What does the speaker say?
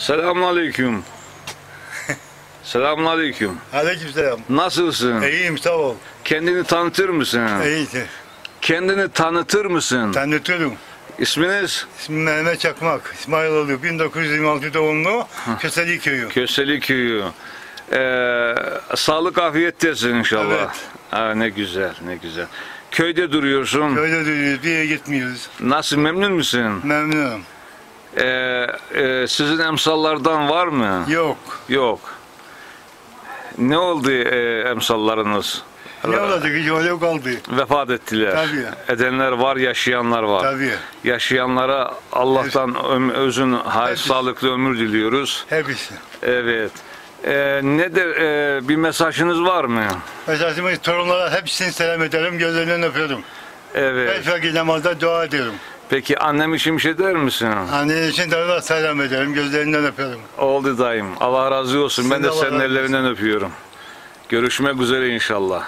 Selamünaleyküm. Selamünaleyküm. Aleykümselam. Nasılsın? İyiyim sağ ol. Kendini tanıtır mısın? İyisin. Kendini tanıtır mısın? Tanıtıyorum. İsminiz? İsmim Mehmet Çakmak. İsmailoğlu. 1926 doğumlu. Köseli köyü. Köseli Köyü. Ee, sağlık afiyettesin inşallah. Evet. Ha, ne güzel, ne güzel. Köyde duruyorsun. Köyde duruyoruz. Bir yere gitmiyoruz. Nasıl memnun musun? Memnunum. Ee, e, sizin emsallardan var mı? Yok. Yok. Ne oldu e, emsallarınız? Ne olacak? Hiç öyle kaldı. Vefat ettiler. Tabii. Edenler var, yaşayanlar var. Tabii. Yaşayanlara Allah'tan öm- özün hay, Hepsi. sağlıklı ömür diliyoruz. Hepsi. Evet. Ee, nedir e, bir mesajınız var mı? Esasımız torunlara hepsini selam ederim. Gözlerinden öpüyorum. Evet. vakit namazda dua ediyorum. Peki annem için bir şey der misin? Anne için de selam ederim. Gözlerinden öpüyorum. Oldu dayım. Allah razı olsun. Ben Sizin de de senin ellerinden öpüyorum. Görüşmek üzere inşallah.